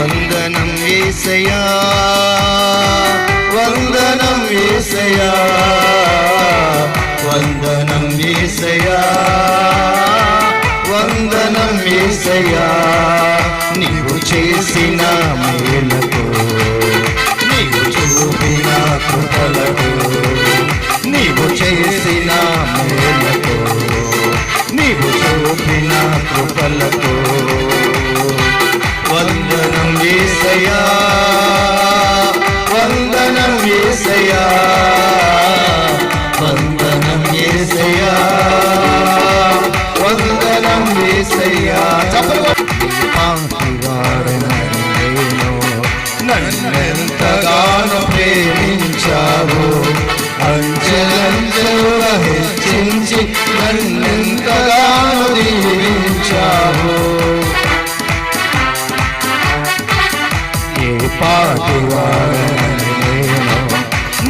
వందనం ఏసయా వందనం ఏసయా వందనం ఏసయా వందనం ఏసయా నీవు చేసిన మేలకు నీవు చూపిన కృపలకు నీవు చేసిన మేలకు నీవు చూపిన కృపలకు ఏసయా వందనం ఏసయా వందనం ఏసయా వందనం నన్నెంతగానో ప్రేమి ఏ నేను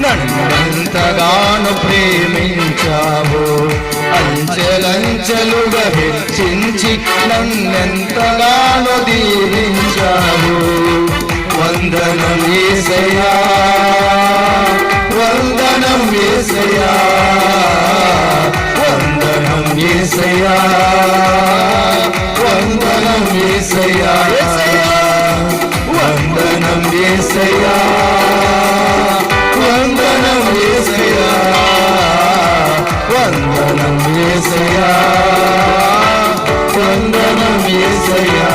నన్నెంతగానో ప్రేమించావు అంచెలంచెలుగా హెచ్చించి నన్నెంతగాను దీవించావు వందనం ఏసయా వందనం ఏసయా వందనం ఏసయా వందనం ఏసయా ఏసయా వందనం ఏసయా